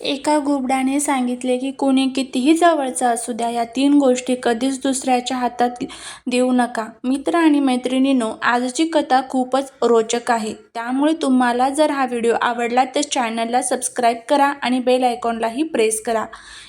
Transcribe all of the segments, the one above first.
एका घुबडाने सांगितले की कोणी कितीही जवळचा असू द्या या तीन गोष्टी कधीच दुसऱ्याच्या हातात देऊ नका. मित्र आणि मैत्रिणींनो आजची कथा खूपच रोचक आहे. त्यामुळे तुम्हाला जर हा व्हिडिओ आवडला तर चॅनलला सबस्क्राईब करा आणि बेल आयकॉनलाही प्रेस करा.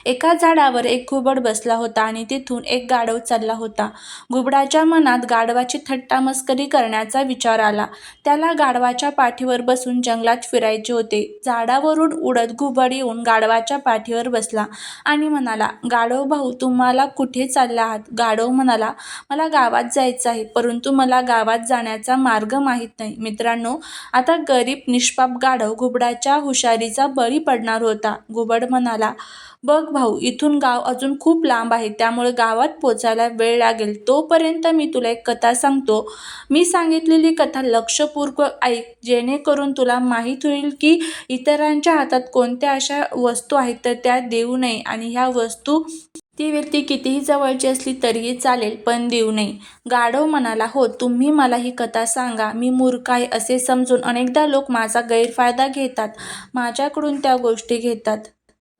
एका झाडावर एक घुबड बसला होता आणि तिथून एक गाढव चालला होता. घुबडाच्या मनात गाढवाची थट्टा मस्करी करण्याचा विचार आला. त्याला गाढवाच्या पाठीवर बसून जंगलात फिरायचे होते. झाडावरून उडत घुबड येऊन गाढवाच्या पाठीवर बसला आणि म्हणाला गाढव भाऊ तुम्हाला कुठे चालला आहात गाढव म्हणाला मला गावात जायचं आहे परंतु मला गावात जाण्याचा मार्ग माहीत नाही. मित्रांनो आता गरीब निष्पाप गाढव घुबडाच्या हुशारीचा बळी पडणार होता. घुबड म्हणाला बघ भाऊ इथून गाव अजून खूप लांब आहे त्यामुळे गावात पोचायला वेळ लागेल. तोपर्यंत मी तुला एक कथा सांगतो. मी सांगितलेली कथा लक्षपूर्वक ऐक जेणेकरून तुला माहीत होईल की इतरांच्या हातात कोणत्या अशा वस्तू आहेत तर त्या देऊ नये आणि ह्या वस्तू ती व्यक्ती कितीही जवळची असली तरीही चालेल पण देऊ नये. गाढव म्हणाला हो तुम्ही मला ही कथा सांगा. मी मूर्ख आहे असे समजून अनेकदा लोक माझा गैरफायदा घेतात माझ्याकडून त्या गोष्टी घेतात.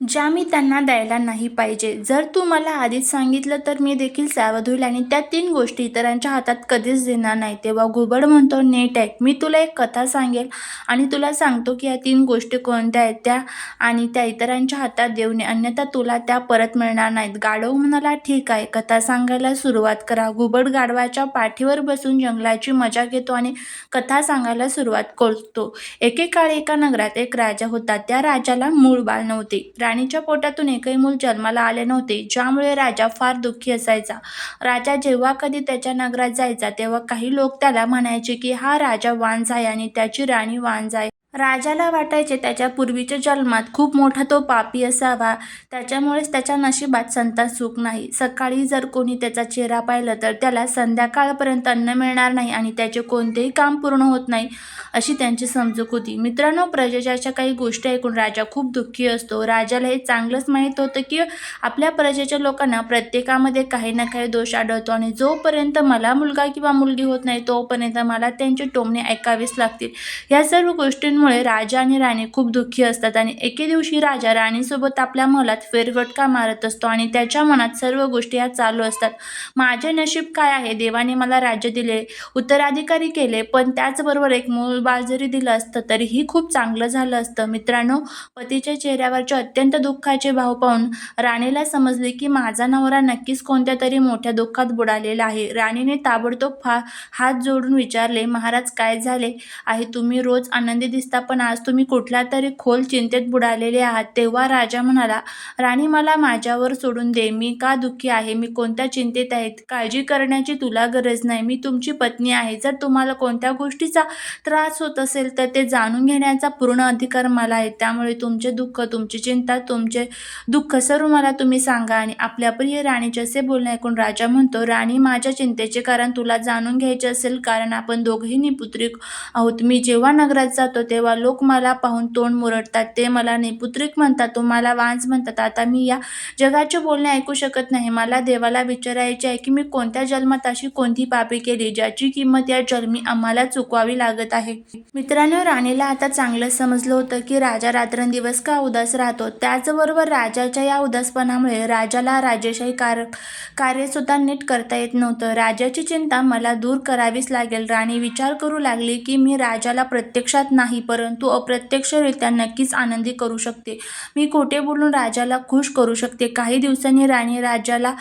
ज्या मी त्यांना द्यायला नाही पाहिजे. जर तू मला आधीच सांगितलं तर मी देखील सावध होईल आणि त्या तीन गोष्टी इतरांच्या हातात कधीच देणार नाही. तेव्हा घुबड म्हणतो नेट ऐक मी तुला एक कथा सांगेल आणि तुला सांगतो की या तीन गोष्टी कोणत्या आहेत त्या आणि त्या इतरांच्या हातात देऊ नये अन्यथा तुला त्या परत मिळणार नाहीत. गाढव म्हणाला ठीक आहे कथा सांगायला सुरुवात करा. घुबड गाढवाच्या पाठीवर बसून जंगलाची मजा घेतो आणि कथा सांगायला सुरुवात करतो. एकेकाळी एका नगरात एक राजा होता. त्या राजाला मूळ बाळ नव्हते. राणीच्या पोटातून एकही मूल जन्माला आले नव्हते ज्यामुळे राजा फार दुःखी असायचा. राजा जेव्हा कधी त्याच्या नगरात जायचा तेव्हा काही लोक त्याला म्हणायचे की हा राजा वांझ आहे आणि त्याची राणी वांझ आहे राजाला वाटायचे त्याच्या पूर्वीच्या जन्मात खूप मोठा तो पापी असावा. त्याच्यामुळेच त्याच्या नशिबात संतान सुख नाही. सकाळी जर कोणी त्याचा चेहरा पाहिला तर त्याला संध्याकाळपर्यंत अन्न मिळणार नाही आणि त्याचे कोणतेही काम पूर्ण होत नाही अशी त्यांची समजूक होती. मित्रांनो प्रजेच्या काही गोष्टी ऐकून राजा खूप दुःखी असतो. राजाला हे चांगलंच माहीत होतं की आपल्या प्रजेच्या लोकांना प्रत्येकामध्ये काही ना काही दोष आढळतो आणि जोपर्यंत मला मुलगा किंवा मुलगी होत नाही तोपर्यंत मला त्यांचे टोमणे ऐकावेच लागतील. या सर्व गोष्टींमुळे राजा आणि राणी खूप दुःखी असतात आणि एके दिवशी राजा राणीसोबत आपल्या महलात फेरगटका मारत असतो आणि त्याच्या मनात सर्व गोष्टी ह्या चालू असतात. माझे नशीब काय आहे? देवाने मला राज्य दिले उत्तराधिकारी केले पण त्याचबरोबर एक मूल बाळ जरी दिलं असतं तरीही खूप चांगलं झालं असतं. मित्रांनो पतीच्या चेहऱ्यावरचे अत्यंत दुःखाचे भाव पाहून राणीला समजले की माझा नवरा नक्कीच कोणत्या तरी मोठ्या दुःखात बुडालेला आहे. राणीने ताबडतोब फा हात जोडून विचारले महाराज काय झाले? आहे तुम्ही रोज आनंदी दिसता पण आज तुम्ही कुठल्या तरी खोल चिंतेत बुडालेले आहात तेव्हा राजा म्हणाला राणी मला माझ्यावर सोडून दे मी का दुःखी आहे? मी कोणत्या चिंतेत आहेत? काळजी करण्याची तुला गरज नाही. मी तुमची पत्नी आहे. जर तुम्हाला कोणत्या गोष्टीचा त्रास होत असेल तर ते जाणून घेण्याचा पूर्ण अधिकार मला आहे. त्यामुळे तुमचे दुःख तुमची चिंता तुमचे दुःख सर्व मला तुम्ही सांगा आणि आपल्या प्रिय राणीचे असे बोलणे ऐकून राजा म्हणतो राणी माझ्या चिंतेचे कारण तुला जाणून घ्यायचे असेल कारण आपण दोघेही निपुत्रिक आहोत. मी जेव्हा नगरात जातो तेव्हा लोक मला पाहून तोंड मुरडतात ते मला नेपुत्रिक म्हणतात तुम्हाला वांज म्हणतात. आता मी या जगाचे बोलणे ऐकू शकत नाही. मला देवाला विचारायचे आहे की मी कोणत्या जन्मात अशी कोणती पापे केली ज्याची किंमत या जन्मी आम्हाला चुकवावी लागत आहे? मित्रांनो राणीला आता चांगलं समजलं होतं की राजा रात्रंदिवस का उदास राहतो. त्याचबरोबर राजाच्या या उदासपणामुळे राजाला राजेशाही कार कार्यसुद्धा नीट करता येत नव्हतं. राजाची चिंता मला दूर करावीच लागेल. राणी विचार करू लागली की मी राजाला प्रत्यक्षात नाही परंतु अप्रत्यक्षरित्या नक्कीच आनंदी करू शकते. मी खोटे बोलून राजाला खुश करू शकते. काही दिवसांनी राणी राजाला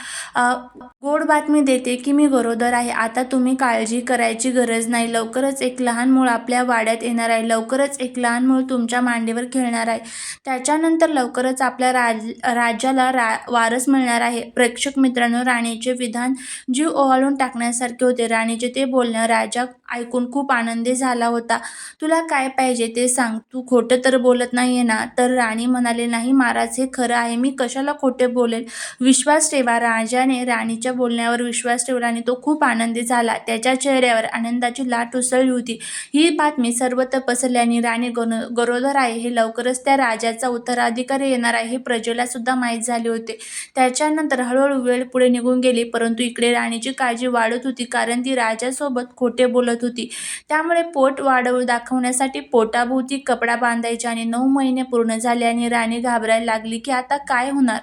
गोड बातमी देते की मी गरोदर आहे. आता तुम्ही काळजी करायची गरज नाही. लवकरच एक लहान मूळ आपल्या वाड्यात येणार आहे. लवकरच एक लहान मूळ तुमच्या मांडीवर खेळणार आहे. त्याच्यानंतर लवकरच आपल्या राज राज्याला रा वारस मिळणार आहे. प्रेक्षक मित्रांनो राणीचे विधान जीव ओवाळून टाकण्यासारखे होते. राणीचे ते बोलणं राजा ऐकून खूप आनंदी झाला होता. तुला काय पाहिजे? ते सांग. तू खोटं तर बोलत नाही आहे ना? तर राणी म्हणाले नाही महाराज हे खरं आहे. मी कशाला खोटे बोलेल? विश्वास ठेवा. राजाने राणीच्या बोलण्यावर विश्वास ठेवला आणि तो खूप आनंदी झाला. त्याच्या चेहऱ्यावर आनंदाची लाट उसळली होती. ही बातमी सर्वत्र पसरल्याने राणी गनो गरोदर आहे. हे लवकरच त्या राजाचा उत्तराधिकारी येणार आहे हे प्रजेला सुद्धा माहीत झाले होते. त्याच्यानंतर हळूहळू वेळ पुढे निघून गेली. परंतु इकडे राणीची काळजी वाढत होती कारण ती राजासोबत खोटे बोलत होती. त्यामुळे पोट वाढवू दाखवण्यासाठी पोट पोटाभोवती कपडा बांधायचे आणि नऊ महिने पूर्ण झाले आणि राणी घाबरायला लागली की आता काय होणार?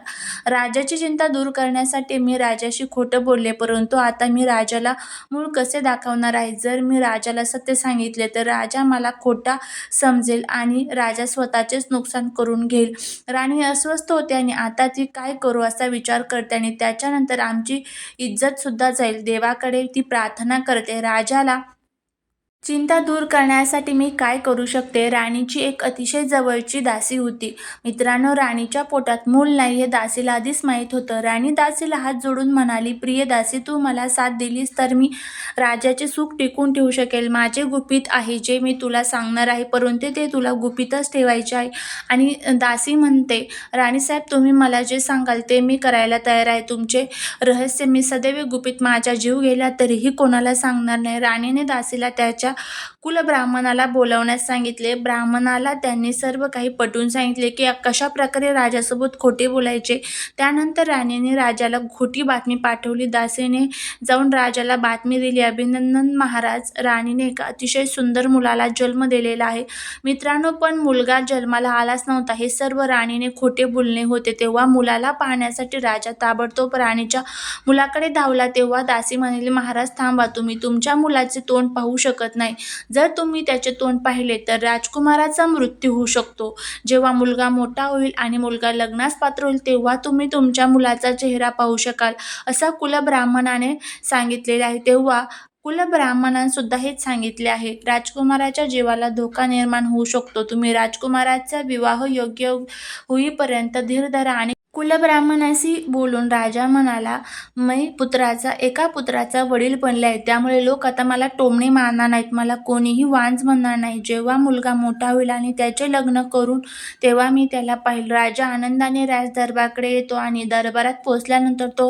राजाची चिंता दूर करण्यासाठी मी राजाशी खोटं बोलले परंतु आता मी राजाला मूळ कसे दाखवणार आहे? जर मी राजाला सत्य सांगितले तर राजा मला खोटा समजेल आणि राजा स्वतःचेच नुकसान करून घेईल. राणी अस्वस्थ होते आणि आता ती काय करू असा विचार करते आणि त्याच्यानंतर आमची इज्जत सुद्धा जाईल. देवाकडे ती प्रार्थना करते. राजाला चिंता दूर करण्यासाठी मी काय करू शकते? राणीची एक अतिशय जवळची दासी होती. मित्रांनो राणीच्या पोटात मूल नाही हे दासीला आधीच माहीत होतं. राणी दासीला हात जोडून म्हणाली प्रिय दासी तू मला साथ दिलीस तर मी राजाचे सुख टिकून ठेवू शकेल. माझे गुपित आहे जे मी तुला सांगणार आहे परंतु ते तुला गुपितच ठेवायचे आहे. आणि दासी म्हणते राणीसाहेब तुम्ही मला जे सांगाल ते मी करायला तयार आहे. तुमचे रहस्य मी सदैव गुपित माझा जीव गेला तरीही कोणाला सांगणार नाही. राणीने दासीला त्याच्या कुलब्राह्मणाला बोलावण्यास सांगितले. ब्राह्मणाला त्यांनी सर्व काही पटवून सांगितले की कशा प्रकारे राजासोबत खोटे बोलायचे. त्यानंतर राणीने राजाला खोटी बातमी पाठवली. दासीने जाऊन राजाला बातमी दिली. अभिनंदन महाराज राणीने एका अतिशय सुंदर मुलाला जन्म दिलेला आहे. मित्रांनो पण मुलगा जन्माला आलाच नव्हता. हे सर्व राणीने खोटे बोलणे होते. तेव्हा मुलाला पाहण्यासाठी राजा ताबडतोब राणीच्या मुलाकडे धावला. तेव्हा दासी म्हणाली महाराज थांबा. तुम्ही तुमच्या मुलाचे तोंड पाहू शकत नाही. जर तुम्ही त्याचे तोंड पाहिले तर राजकुमाराचा मृत्यू होऊ शकतो. जेव्हा मुलगा मोठा होईल आणि मुलगा लग्नास पात्र होईल तेव्हा तुम्ही तुमच्या मुलाचा चेहरा पाहू शकाल असा कुलब्राह्मणाने सांगितलेले आहे. तेव्हा कुलब्राह्मणांसुद्धा हेच सांगितले आहे. राजकुमाराच्या जीवाला धोका निर्माण होऊ शकतो. तुम्ही राजकुमाराचा विवाह योग्य होईपर्यंत धीर धरा आणि कुलब्राह्मणाशी बोलून राजा म्हणाला मी पुत्राचा एका पुत्राचा वडील बनले आहे त्यामुळे लोक आता मला टोमणे मारणार नाहीत. मला कोणीही वांज म्हणणार नाही. जेव्हा मुलगा मोठा होईल आणि त्याचे लग्न करून तेव्हा मी त्याला पाहिलं. राजा आनंदाने राज दरबाराकडे येतो आणि दरबारात पोचल्यानंतर तो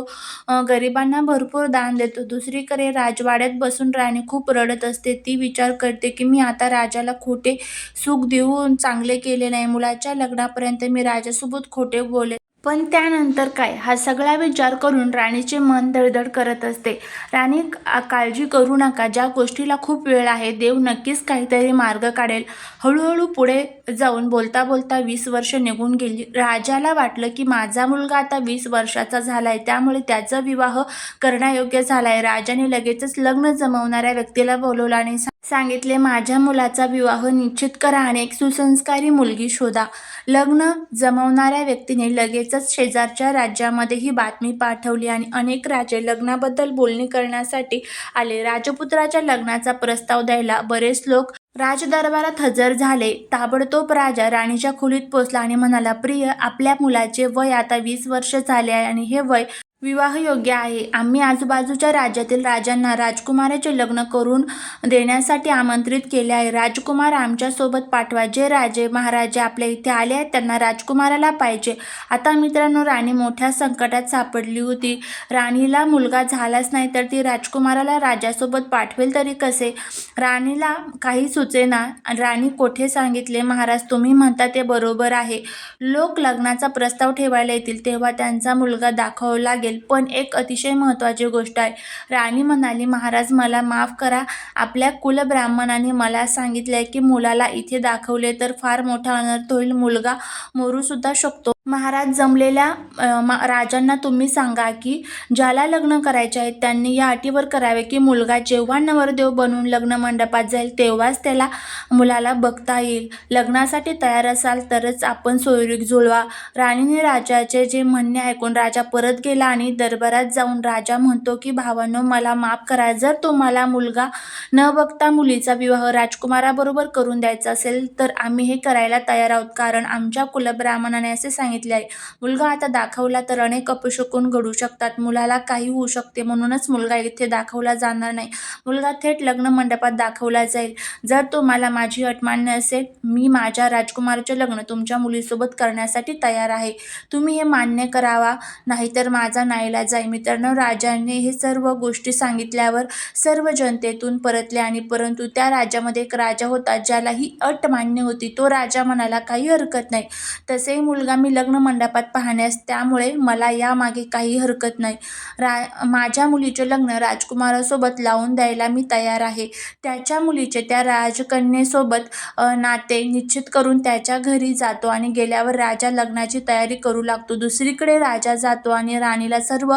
गरिबांना भरपूर दान देतो. दुसरीकडे राजवाड्यात बसून राणी खूप रडत असते. ती विचार करते की मी आता राजाला खोटे सुख देऊन चांगले केले नाही. मुलाच्या लग्नापर्यंत मी राजासोबत खोटे बोले पण त्यानंतर काय? हा सगळा विचार करून राणीचे मन धडधड करत असते. राणी काळजी करू नका. ज्या गोष्टीला खूप वेळ आहे देव नक्कीच काहीतरी मार्ग काढेल. हळूहळू पुढे जाऊन बोलता बोलता वीस वर्ष निघून गेली. राजाला वाटलं की माझा मुलगा आता वीस वर्षाचा झाला आहे त्यामुळे त्याचा विवाह करण्यायोग्य झाला आहे राजाने लगेचच लग्न जमवणाऱ्या व्यक्तीला बोलवलं आणि सांगितले माझ्या मुलाचा विवाह निश्चित करा आणि एक सुसंस्कारी मुलगी शोधा. लग्न जमवणाऱ्या व्यक्तीने लगेचच शेजारच्या राज्यामध्ये ही बातमी पाठवली आणि अनेक राजे लग्नाबद्दल बोलणी करण्यासाठी आले. राजपुत्राच्या लग्नाचा प्रस्ताव द्यायला बरेच लोक राजदरबारात हजर झाले. ताबडतोब राजा राणीच्या खोलीत पोचला आणि म्हणाला प्रिय आपल्या मुलाचे वय आता वीस वर्ष झाले आहे आणि हे वय विवाहयोग्य आहे. आम्ही आजूबाजूच्या राज्यातील राजांना राजकुमाराचे लग्न करून देण्यासाठी आमंत्रित केले आहे. राजकुमार आमच्यासोबत पाठवा. जे राजे महाराजे आपल्या इथे आले आहेत त्यांना राजकुमाराला पाहिजे. आता मित्रांनो राणी मोठ्या संकटात सापडली होती. राणीला मुलगा झालाच नाही तर ती राजकुमाराला राजासोबत पाठवेल तरी कसे? राणीला काही सुचेना. राणी कोठे सांगितले? महाराज तुम्ही म्हणता ते बरोबर आहे. लोक लग्नाचा प्रस्ताव ठेवायला येतील तेव्हा त्यांचा मुलगा दाखवावा लागेल. पण एक अतिशय महत्त्वाची गोष्ट आहे. राणी म्हणाली महाराज मला माफ करा. आपल्या कुलब्राह्मणाने मला सांगितले आहे की मुलाला इथे दाखवले तर फार मोठा अनर्थ होईल मुलगा मरूसुद्धा शकतो. महाराज जमलेल्या मा- राजांना तुम्ही सांगा की ज्याला लग्न करायचे आहे त्यांनी या अटीवर करावे की मुलगा जेव्हा नवरदेव बनून लग्न मंडपात जाईल तेव्हाच त्याला मुलाला बघता येईल. लग्नासाठी तयार असाल तरच आपण सोयरीक जुळवा. राणीने राजाचे जे म्हणणे ऐकून राजा परत गेला आणि दरबारात जाऊन राजा म्हणतो की भावांनो मला माफ करा. जर तुम्हाला मुलगा न बघता मुलीचा विवाह राजकुमाराबरोबर करून द्यायचा असेल तर आम्ही हे करायला तयार आहोत. कारण आमच्या कुलब्राह्मणाने असे सांगितले आहे. मुलगा आता दाखवला तर अनेक अपशकून घडू शकतात. मुलाला काही होऊ शकते म्हणूनच मुलगा इथे दाखवला जाणार नाही. मुलगा थेट लग्न मंडपात दाखवला जाईल. जर तुम्हाला माझी अट मान्य असेल मी माझ्या राजकुमारचे लग्न तुमच्या मुलीसोबत करण्यासाठी तयार आहे. तुम्ही हे मान्य करावा नाहीतर माझा नाईला जाई मित्रांनो राजाने हे सर्व गोष्टी सांगितल्यावर सर्व जनतेतून परतले आणि परंतु त्या राज्यामध्ये एक राजा होता ज्याला ही अट मान्य होती. तो राजा म्हणाला काही हरकत नाही. तसेही मुलगा मी लग्न लग्न मंडपात पाहण्यास त्यामुळे मला यामागे काही हरकत नाही. रा माझ्या मुलीचे लग्न राजकुमारासोबत लावून द्यायला मी तयार आहे. त्याच्या मुलीचे त्या राजकन्येसोबत नाते निश्चित करून त्याच्या घरी जातो आणि गेल्यावर राजा लग्नाची तयारी करू लागतो. दुसरीकडे राजा जातो आणि राणीला सर्व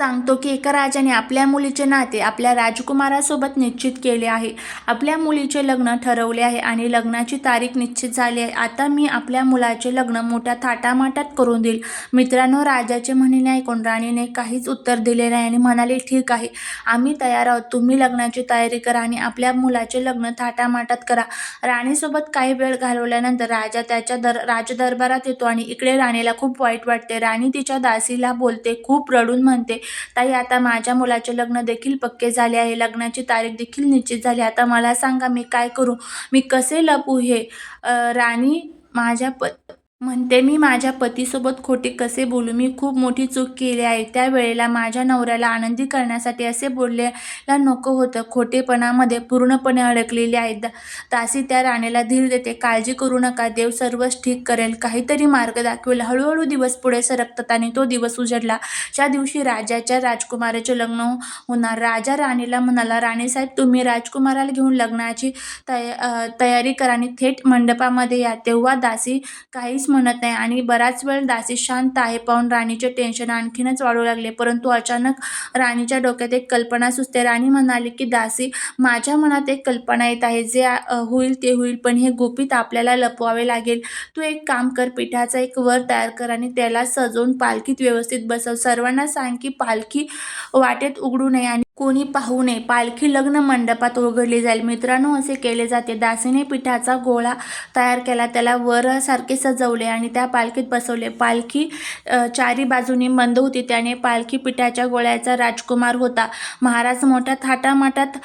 सांगतो की एका राजाने आपल्या मुलीचे नाते आपल्या राजकुमारासोबत निश्चित केले आहे. आपल्या मुलीचे लग्न ठरवले आहे आणि लग्नाची तारीख निश्चित झाली आहे. आता मी आपल्या मुलाचे लग्न मोठ्या थाटामाटात करून देईल. मित्रांनो राजाचे म्हणणे ऐकून राणीने काहीच उत्तर दिले नाही आणि म्हणाले ठीक आहे. आम्ही तयार आहोत. तुम्ही लग्नाची तयारी करा आणि आपल्या मुलाचे लग्न थाटामाटात करा. राणीसोबत काही वेळ घालवल्यानंतर राजा त्याच्या दर राजदरबारात येतो आणि इकडे राणीला खूप वाईट वाटते. राणी तिच्या दासीला बोलते खूप रडून म्हणते ताई आता माझ्या मुलाचे लग्न देखील पक्के झाले आहे. लग्नाची तारीख देखील निश्चित झाली आता मला सांगा मी काय करू? मी कसे लपू हे? राणी माझ्या प म्हणते मी माझ्या पतीसोबत खोटे कसे बोलू? मी खूप मोठी चूक केली आहे. त्यावेळेला माझ्या नवऱ्याला आनंदी करण्यासाठी असे बोललेला नको होतं. खोटेपणामध्ये पूर्णपणे अडकलेली आहे. दा दासी त्या राणीला धीर देते. काळजी करू नका. देव सर्वच ठीक करेल. काहीतरी मार्ग दाखवेल. हळूहळू दिवस पुढे सरकतात आणि तो दिवस उजडला. ज्या दिवशी राजाच्या राजकुमाराचे लग्न होणार राजा राणीला म्हणाला राणीसाहेब तुम्ही राजकुमाराला घेऊन लग्नाची तया तयारी करा आणि थेट मंडपामध्ये या. तेव्हा दासी काहीच म्हणत नाही. आणि बराच वेळ दासी शांत आहे. पाहून राणीचे टेन्शन आणखीनच वाढू लागले. परंतु अचानक राणीच्या डोक्यात एक कल्पना सुचते. राणी म्हणाली की दासी माझ्या मनात एक कल्पना येत आहे. जे होईल ते होईल पण हे गुपित आपल्याला लपवावे लागेल. तू एक काम कर पिठाचा एक वर तयार कर आणि त्याला सजवून पालखीत व्यवस्थित बसव. सर्वांना सांग की पालखी वाटेत उघडू नये आणि कोणी पाहू नये. पालखी लग्न मंडपात उघडली जाईल. मित्रांनो असे केले जाते. दासीने पिठाचा गोळा तयार केला. त्याला वरसारखे सजवले आणि त्या पालखीत बसवले. पालखी चारी बाजूनी मंद होती. त्याने पालखी पिठाच्या गोळ्याचा राजकुमार होता. महाराज मोठ्या थाटामाटात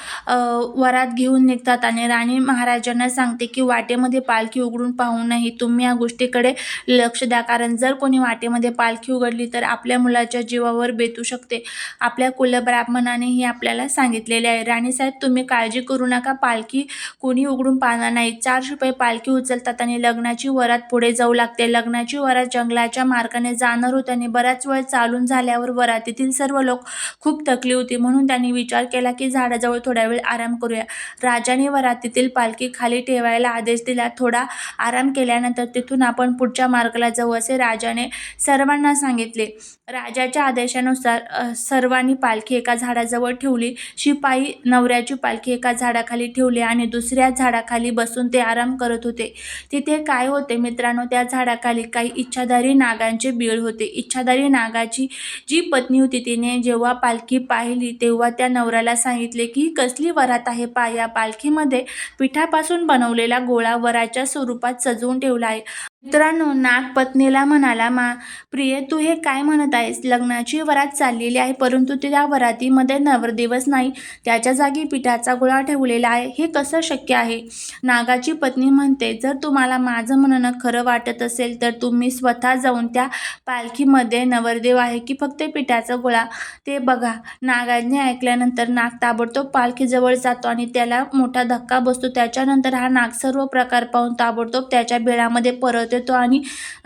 वरात घेऊन निघतात आणि राणी महाराजांना सांगते की वाटेमध्ये पालखी उघडून पाहू नाही तुम्ही या गोष्टीकडे लक्ष द्या. कारण जर कोणी वाटेमध्ये पालखी उघडली तर आपल्या मुलाच्या जीवावर बेतू शकते. आपल्या कुलब्राह्मणाने हे आपल्याला सांगितलेले आहे. राणीसाहेब तुम्ही काळजी करू नका. पालखी कोणी उघडून पाहणार नाही. चारशे रुपये पालखी उचलतात आणि लग्नाची वरात पुढे जाऊ लागते. लग्नाची वरात जंगलाच्या मार्गाने जाणार होती आणि बराच वेळ चालून झाल्यावर वरातीतील सर्व लोक खूप थकली होती. म्हणून त्यांनी विचार केला की झाडाजवळ थोडा वेळ आराम करूया. राजाने वरातीतील पालखी खाली ठेवायला आदेश दिला. थोडा आराम केल्यानंतर तिथून आपण पुढच्या मार्गाला जाऊ असे राजाने सर्वांना सांगितले. राजाच्या आदेशानुसार सर्वांनी पालखी एका झाडाजवळ ठेवली. शिपाई नवऱ्याची पालखी एका झाडाखाली ठेवली आणि दुसऱ्या झाडाखाली बसून ते आराम करत होते. तिथे काय होते मित्रांनो त्या झाडाखाली काही इच्छाधारी नागांचे बीळ होते. इच्छाधारी नागाची जी पत्नी होती तिने जेव्हा पालखी पाहिली तेव्हा त्या नवऱ्याला सांगितले की कसली वरात आहे पा या पालखीमध्ये पिठापासून बनवलेला गोळा वराच्या स्वरूपात सजवून ठेवला आहे. मित्रांनो नाग पत्नीला म्हणाला मा प्रिय तू हे काय म्हणत आहेस? लग्नाची वरात चाललेली आहे परंतु त्या वरातीमध्ये नवरदेवच नाही. त्याच्या जागी पिठाचा गोळा ठेवलेला आहे. हे कसं शक्य आहे? नागाची पत्नी म्हणते जर तुम्हाला माझं म्हणणं खरं वाटत असेल तर तुम्ही स्वतः जाऊन त्या पालखीमध्ये नवरदेव आहे की फक्त पिठाचा गोळा? ते बघा. नागाने ऐकल्यानंतर नाग ताबडतोब पालखीजवळ जातो आणि त्याला मोठा धक्का बसतो. त्याच्यानंतर हा नाग सर्व प्रकार पाहून ताबडतोब त्याच्या बिळामध्ये परत येतो आणि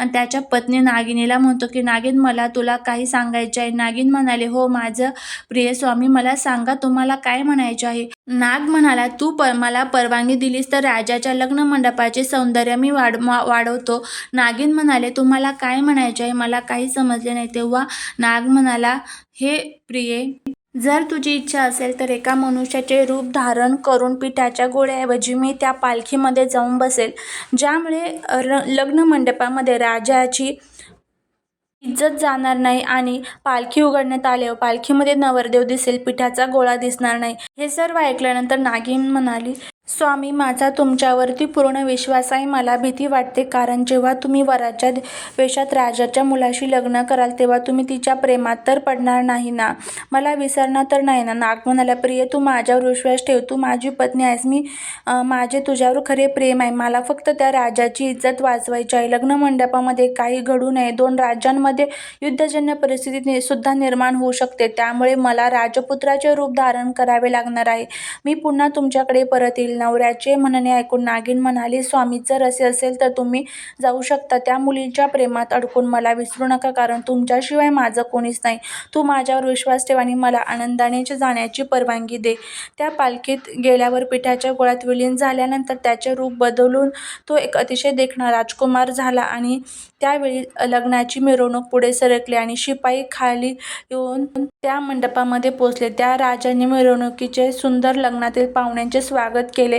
त्याच्या पत्नी नागिनीला म्हणतो की नागिन मला तुला काही सांगायचे आहे नागिन म्हणाले हो माझं प्रिय स्वामी मला सांगा तुम्हाला काय म्हणायचे आहे? नाग म्हणाला तू प मला परवानगी दिलीस तर राजाच्या लग्न मंडपाचे सौंदर्य मी वाढ वाढवतो. नागिन म्हणाले तुम्हाला काय म्हणायचे आहे? मला काही समजले नाही. तेव्हा नाग म्हणाला हे प्रिये जर तुझी इच्छा असेल तर एका मनुष्याचे रूप धारण करून पिठाच्या गोळ्याऐवजी मी त्या पालखीमध्ये जाऊन बसेल ज्यामुळे र लग्न मंडपामध्ये राजाची इज्जत जाणार नाही आणि पालखी उघडण्यात आल्यावर पालखीमध्ये नवरदेव दिसेल पिठाचा गोळा दिसणार नाही. हे सर्व ऐकल्यानंतर नागिन म्हणाली स्वामी माझा तुमच्यावरती पूर्ण विश्वास आहे. मला भीती वाटते कारण जेव्हा तुम्ही वराच्या वेशात राजाच्या मुलाशी लग्न कराल तेव्हा तुम्ही तिच्या प्रेमात तर पडणार नाही ना? मला विसरणार तर नाही ना? नाग म्हणाला प्रिय तू माझ्यावर विश्वास ठेव. तू माझी पत्नी आहेस. मी माझे तुझ्यावर खरे प्रेम आहे. मला फक्त त्या राजाची इज्जत वाचवायची आहे. लग्न मंडपामध्ये काही घडू नये. दोन राज्यांमध्ये युद्धजन्य परिस्थिती सुद्धा निर्माण होऊ शकते. त्यामुळे मला राजपुत्राचे रूप धारण करावे लागणार आहे. मी पुन्हा तुमच्याकडे परत येईल. नवऱ्याचे म्हणणे ऐकून नागिन म्हणाली स्वामी जर असे असेल तर तुम्ही जाऊ शकता. त्या मुलीच्या प्रेमात अडकून मला विसरू नका कारण तुमच्याशिवाय माझं कोणीच नाही. तू माझ्यावर विश्वास ठेव आणि मला आनंदाने जाण्याची परवानगी दे. त्या पालखीत गेल्यावर पिठाच्या गोळ्यात विलीन झाल्यानंतर त्याचे रूप बदलून तो एक अतिशय देखणा राजकुमार झाला आणि त्यावेळी लग्नाची मिरवणूक पुढे सरकली आणि शिपाई खाली येऊन त्या मंडपामध्ये पोचले त्या राजाने मिरवणुकीचे सुंदर लग्नातील पाहुण्यांचे स्वागत केले.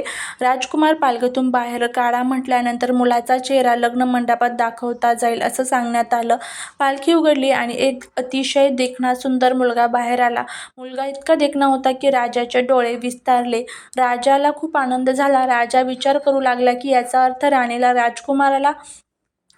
राजकुमार पालखीतून बाहेर काढा म्हटल्यानंतर मुलाचा चेहरा लग्न मंडपात दाखवता जाईल असं सांगण्यात आलं. पालखी उघडली आणि एक अतिशय देखणा सुंदर मुलगा बाहेर आला. मुलगा इतका देखणा होता की राजाचे डोळे विस्तारले. राजाला खूप आनंद झाला. राजा विचार करू लागला की याचा अर्थ राणीला राजकुमाराला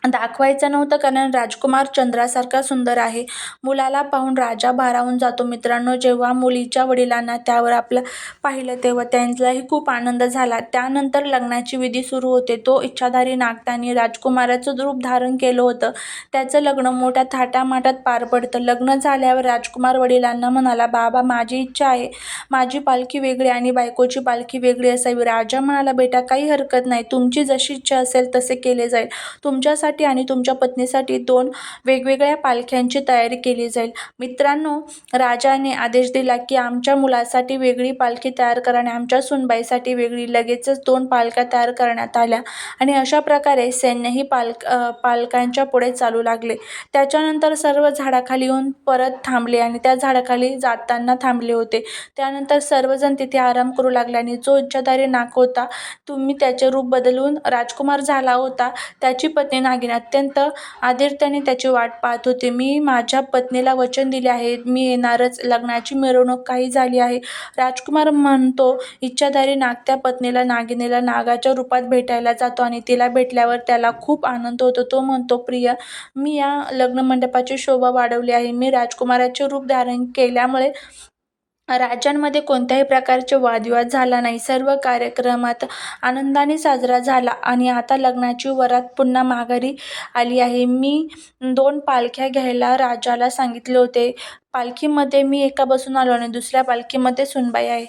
दाखवायचं नव्हतं कारण राजकुमार चंद्रासारखा सुंदर आहे. मुलाला पाहून राजा भारावून जातो. मित्रांनो जेव्हा मुलीच्या वडिलांना त्यावर आपलं पाहिलं तेव्हा त्यांचाही खूप आनंद झाला. त्यानंतर लग्नाची विधी सुरू होते. तो इच्छाधारी नागतानी राजकुमाराचं रूप धारण केलं होतं. त्याचं लग्न मोठ्या थाटामाटात पार पडतं. लग्न झाल्यावर राजकुमार वडिलांना म्हणाला बाबा माझी इच्छा आहे. माझी पालखी वेगळी आणि बायकोची पालखी वेगळी असावी. राजा म्हणाला बेटा काही हरकत नाही. तुमची जशी इच्छा असेल तसे केले जाईल. तुमच्यासाठी आणि तुमच्या पत्नीसाठी दोन वेगवेगळ्या पालख्यांची तयारी केली जाईल. मित्रांनो राजाने आदेश दिला की आमच्या मुलासाठी वेगळी पालखी तयार करा आणि आमच्या सुनबाईसाठी वेगळी. लगेचच दोन पालख्या तयार करण्यात आल्या आणि अशा प्रकारे सैन्यही पालक पालकांच्या पुढे चालू लागले. त्याच्यानंतर सर्व झाडाखाली येऊन परत थांबले आणि त्या झाडाखाली जाताना थांबले होते. त्यानंतर सर्वजण तिथे आराम करू लागले आणि जो इच्छाधारी नाक होता तुम्ही त्याचे रूप बदलून राजकुमार झाला होता त्याची पत्नी नागिन अत्यंत आदिर्त्याने त्याची वाट पाहत होते. मी माझ्या पत्नीला वचन दिले आहे. मी येणारच. लग्नाची मिरवणूक काही झाली आहे. राजकुमार म्हणतो इच्छाधारी नाग त्या पत्नीला नागिनीला नागाच्या रूपात भेटायला जातो आणि तिला भेटल्यावर त्याला खूप आनंद होतो. तो म्हणतो प्रिय मी या लग्नमंडपाची शोभा वाढवली आहे. मी राजकुमाराचे रूप धारण केल्यामुळे राज्यांमध्ये कोणत्याही प्रकारचे वादविवाद झाला नाही. सर्व कार्यक्रमात आनंदाने साजरा झाला आणि आता लग्नाची वरात पुन्हा माघारी आली आहे. मी दोन पालख्या घ्यायला राजाला सांगितले होते. पालखीमध्ये मी एका बसून आलो आणि दुसऱ्या पालखीमध्ये सुनबाई आहे.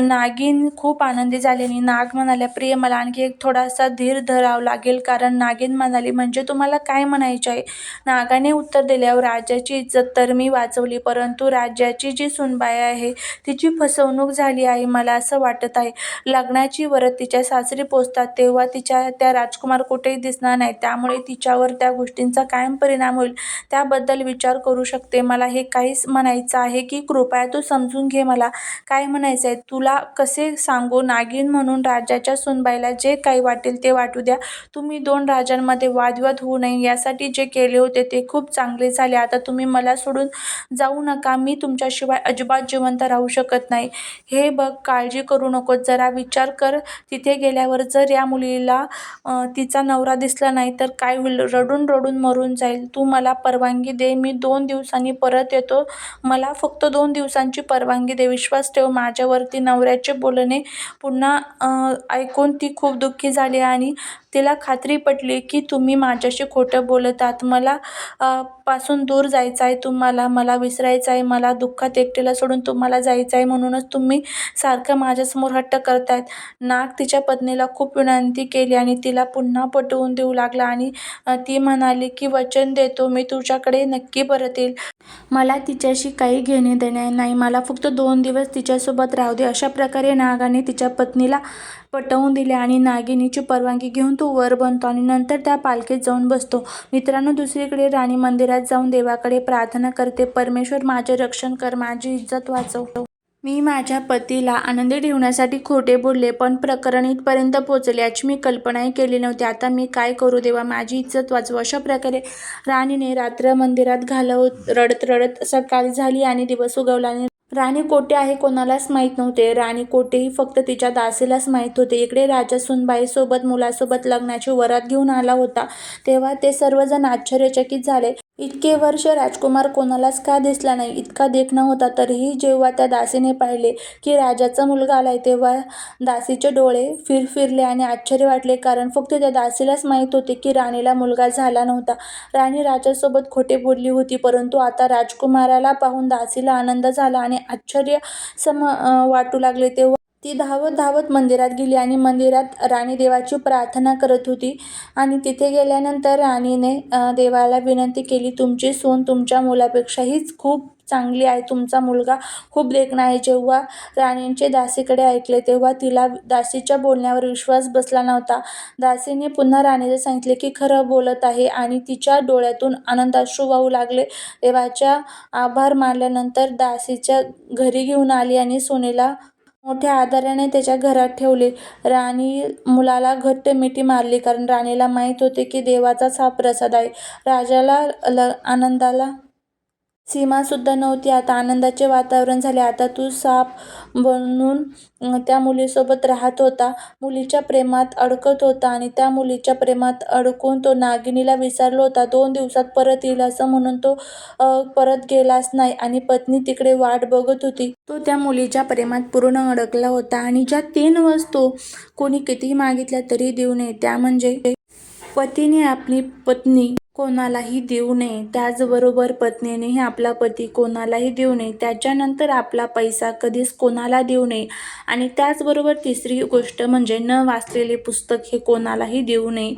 नागिन खूप आनंदी झाली आणि नाग म्हणाल्या प्रिय मला आणखी एक थोडासा धीर धरावं लागेल कारण नागिन म्हणाली म्हणजे तुम्हाला काय म्हणायचे आहे? नागाने उत्तर दिल्यावर राजाची इज्जत तर मी वाचवली परंतु राज्याची जी सुनबाई आहे तिची फसवणूक झाली आहे मला असं वाटत आहे. लग्नाची वरत तिच्या सासरी पोचतात तेव्हा तिच्या त्या राजकुमार कुठेही दिसणार नाही त्यामुळे तिच्यावर त्या गोष्टींचा कायम परिणाम होईल. त्याबद्दल विचार करू शकते मला हे काहीच म्हणायचं आहे की कृपया तू समजून घे मला. काय म्हणायचं आहे तुला कसे सांगू? नागिन म्हणून राजाच्या सुनबाईला जे काही वाटेल ते वाटू द्या. तुम्ही दोन राजांमध्ये वादविवाद होऊ नये. यासाठी जे केले होते ते खूप चांगले झाले. आता तुम्ही मला सोडून जाऊ नका. मी तुमच्याशिवाय अजिबात जिवंत राहू शकत नाही. हे बघ काळजी करू नको जरा विचार कर. तिथे गेल्यावर जर या मुलीला तिचा नवरा दिसला नाही तर काय होईल? रडून रडून मरून जाईल. तू मला परवानगी दे. मी दोन दिवसांनी परत येतो. मला फक्त दोन दिवसांची परवानगी दे विश्वास ठेव माझ्यावरती नवऱ्याचे बोलणे. पुन्हा ऐकून ती खूप दुःखी झाली आणि तिला खात्री पटली की तुम्ही माझ्याशी खोटं बोलत आहात. मला पासून दूर जायचं आहे तुम्हाला मला विसरायचं आहे मला दुःखात एकटीला सोडून तुम्हाला जायचं आहे म्हणूनच तुम्ही सारखं माझ्यासमोर हट्ट करतायत. नाग तिच्या पत्नीला खूप विनंती केली आणि तिला पुन्हा पटवून देऊ लागला आणि ती म्हणाली की वचन देतो मी तुझ्याकडे नक्की परत येईल मला तिच्याशी काही घेणे देणे नाही. मला फक्त दोन दिवस तिच्यासोबत राहू दे. अशा प्रकारे नागाने तिच्या पत्नीला पटवून दिले आणि नागिनीची परवानगी घेऊन तो वर बनतो आणि नंतर त्या पालखीत जाऊन बसतो. मित्रांनो दुसरीकडे राणी मंदिरात जाऊन देवाकडे प्रार्थना करते. परमेश्वर माझे रक्षण कर माझी इज्जत वाचव. मी माझ्या पतीला आनंदी ठेवण्यासाठी खोटे बोलले पण प्रकरण इथपर्यंत पोचले याची मी कल्पनाही केली नव्हती. आता मी काय करू देवा? माझी इज्जत वाचवू. अशा प्रकारे राणीने रात्र मंदिरात घालवत रडत रडत सकाळी झाली आणि दिवस उगवला आणि राणी कोठे आहे कोणालाच माहीत नव्हते. राणी कोठेही फक्त तिच्या दासीलाच माहीत होते. इकडे राजा सुनबाईसोबत मुलासोबत लग्नाची वरात घेऊन आला होता. तेव्हा ते सर्वजण आश्चर्यचकित झाले. इतके वर्ष राजकुमार कोणालाच का दिसला नाही? इतका देखणा होता. तरीही जेव्हा त्या दासीने पाहिले की राजाचा मुलगा आलाय तेव्हा दासीचे डोळे फिरफिरले आणि आश्चर्य वाटले. कारण फक्त त्या दासीलाच माहीत होते की राणीला मुलगा झाला नव्हता. राणी राजासोबत खोटे बोलली होती परंतु आता राजकुमाराला पाहून दासीला आनंद झाला आणि आश्चर्य सम वाटू लागले तेव्हा ती धावत धावत मंदिरात गेली आणि मंदिरात राणी देवाची प्रार्थना करत होती. आणि तिथे गेल्यानंतर राणीने देवाला विनंती केली तुमची सून तुमच्या मुलापेक्षाहीच खूप चांगली आहे. तुमचा मुलगा खूप देखणा आहे. जेव्हा राणींचे दासीकडे ऐकले तेव्हा तिला दासीच्या बोलण्यावर विश्वास बसला नव्हता. दासीने पुन्हा राणीला सांगितले की खरं बोलत आहे आणि तिच्या डोळ्यातून आनंदाश्रू वाहू लागले. देवाच्या आभार मानल्यानंतर दासीच्या घरी घेऊन आली आणि सोनेला मोठ्या आदराने त्याच्या घरात ठेवले. राणी मुलाला घट्ट मिठी मारली कारण राणीला माहीत होते की देवाचाच हा प्रसाद आहे. राजाला ल आनंदाला सीमासुद्धा नव्हती. आता आनंदाचे वातावरण झाले. आता तू साप बनून त्या मुलीसोबत राहत होता. मुलीच्या प्रेमात अडकत होता आणि त्या मुलीच्या प्रेमात अडकून तो नागिनीला विसरलो होता. दोन दिवसात परत येईल असं म्हणून तो परत गेलाच नाही आणि पत्नी तिकडे वाट बघत होती. तो त्या मुलीच्या प्रेमात पूर्ण अडकला होता आणि ज्या तीन वस्तू कोणी कितीही मागितल्या तरी देऊ नये. त्या म्हणजे पतीने आपली पत्नी कोणालाही देऊ नये. त्याचबरोबर पत्नीनेही आपला पती कोणालाही देऊ नये. त्याच्यानंतर आपला पैसा कधीच कोणाला देऊ नये. आणि त्याचबरोबर तिसरी गोष्ट म्हणजे न वाचलेले पुस्तक हे कोणालाही देऊ नये.